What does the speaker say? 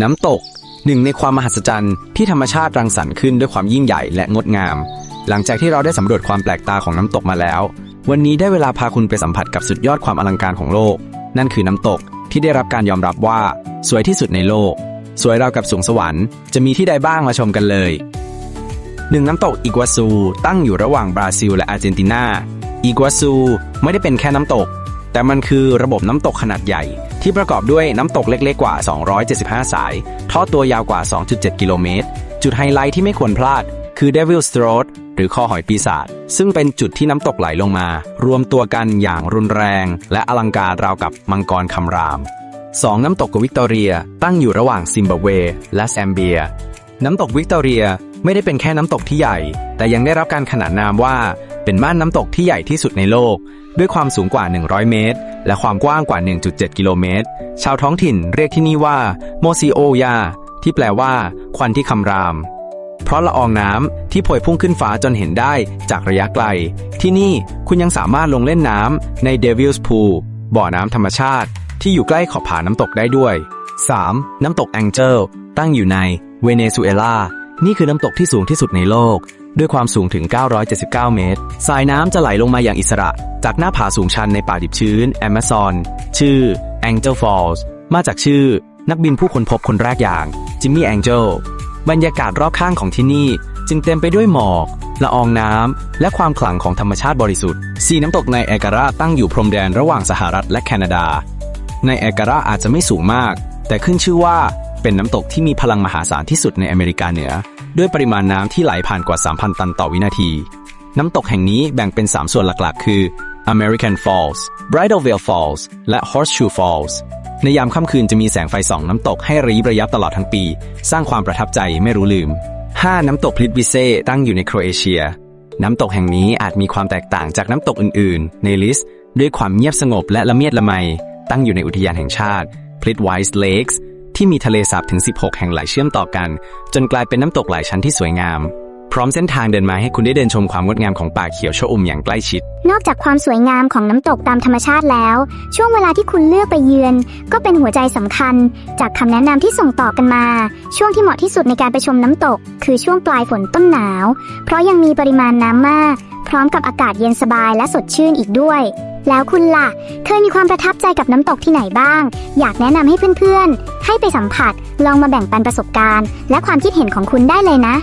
น้ำตกหนึ่งในความมหัศจรรย์ที่ธรรมชาติรังสรรค์ขึ้นด้วยความยิ่งใหญ่และงดงาม หลังจากที่เราได้สำรวจความแปลกตาของน้ำตกมาแล้ว วันนี้ได้เวลาพาคุณไปสัมผัสกับสุดยอดความอลังการของโลก นั่นคือน้ำตกที่ได้รับการยอมรับว่า สวยที่สุดในโลก สวยราวกับสวงสวรรค์จะมีที่ใดบ้างมาชมกันเลยหนึ่งน้ำตกอีกัวซูตั้งอยู่ระหว่างบราซิลและอาร์เจนตินาอีกัวซูไม่ได้เป็นแค่น้ำตก แต่มันคือระบบน้ำตกขนาดใหญ่ ที่ประกอบด้วยน้ำตกเล็กๆกว่า 275 สาย ทอดตัวยาวกว่า 2.7 กิโลเมตร จุดไฮไลท์ที่ไม่ควรพลาด คือ Devil's Throat หรือคอหอยปีศาจซึ่งเป็นจุดที่น้ำตกไหลลงมา รวมตัวกันอย่างรุนแรง และอลังการราวกับมังกรคำรามสองน้ำตกกวิกตอเรีย ตั้งอยู่ระหว่างซิมบับเว และแซมเบีย น้ำตกวิกตอเรียไม่ได้เป็นแค่น้ำตกที่ใหญ่ แต่ยังได้รับการขนานนามว่า เป็นม่านน้ำตกที่ใหญ่ที่สุดในโลก ด้วยความสูงกว่า 100 เมตร และความกว้างกว่า 1.7 กิโลเมตร ชาวท้องถิ่นเรียกที่นี่ว่าโมซิโอยา ที่แปลว่า ควันที่คำราม เพราะละอองน้ำที่พวยพุ่งขึ้นฟ้าจนเห็นได้จากระยะไกล ที่นี่คุณยังสามารถลงเล่นน้ำใน Devil's Pool บ่อน้ำธรรมชาติ ที่อยู่ใกล้ขอบผาน้ำตกได้ด้วย 3. น้ำตกแองเจิลตั้งอยู่ในเวเนซุเอลา นี่คือน้ำตกที่สูงที่สุดในโลก ด้วยความสูงถึง 979 เมตร สายน้ำจะไหลลงมาอย่างอิสระ จากหน้าผาสูงชันในป่าดิบชื้นแอมะซอน ชื่อ Angel Falls มาจากชื่อ นักบินผู้ค้นพบคนแรกอย่างจิมมี่แองเจลบรรยากาศรอบข้างของที่นี่ จึงเต็มไปด้วยหมอก ละอองน้ำ และความขลังของธรรมชาติบริสุทธิ์ สีน้ำตกในแอการาตั้งอยู่พรมแดนระหว่างสหรัฐและแคนาดา ในแอการาอาจจะไม่สูงมาก แต่ขึ้นชื่อว่าเป็นน้ำตกที่มีพลังมหาศาลที่สุดในอเมริกาเหนือ ด้วยปริมาณน้ำที่ไหลผ่านกว่า 3,000 ตันต่อวินาที น้ำตกแห่งนี้แบ่งเป็น 3 ส่วนหลักๆ คือ American Falls Bridal Veil Falls และ Horseshoe Falls ในยามค่ำคืนจะมีแสงไฟส่องน้ำตกให้ระยิบระยับตลอดทั้งปี สร้างความประทับใจไม่รู้ลืม 5. น้ำตกพลิตวิเซตั้งอยู่ในโครเอเชีย น้ำตกแห่งนี้อาจมีความแตกต่างจากน้ำตกอื่นๆ ในลิสต์ ด้วยความเงียบสงบและละเมียดละไม ตั้งอยู่ในอุทยานแห่งชาติ p l i t w i s e Lakes ที่มีทะเลสาบถึง 16 แห่งไหลเชื่อมต่อกัน จนกลายเป็นน้ำตกหลายชั้นที่สวยงาม พร้อมเส้นทางเดินมาให้คุณได้เดินชมความงดงามของป่าเขียวชอุ่มอย่างใกล้ชิด นอกจากความสวยงามของน้ำตกตามธรรมชาติแล้ว ช่วงเวลาที่คุณเลือกไปเยือน ก็เป็นหัวใจสำคัญ จากคำแนะนำที่ส่งต่อกันมา ช่วงที่เหมาะที่สุดในการไปชมน้ำตก คือช่วงปลายฝนต้นหนาว เพราะยังมีปริมาณน้ำมาก พร้อมกับอากาศเย็นสบายและสดชื่นอีกด้วยแล้วคุณล่ะ เคยมีความประทับใจกับน้ำตกที่ไหนบ้าง อยากแนะนำให้เพื่อนๆ ให้ไปสัมผัส ลองมาแบ่งปันประสบการณ์ และความคิดเห็นของคุณได้เลยนะ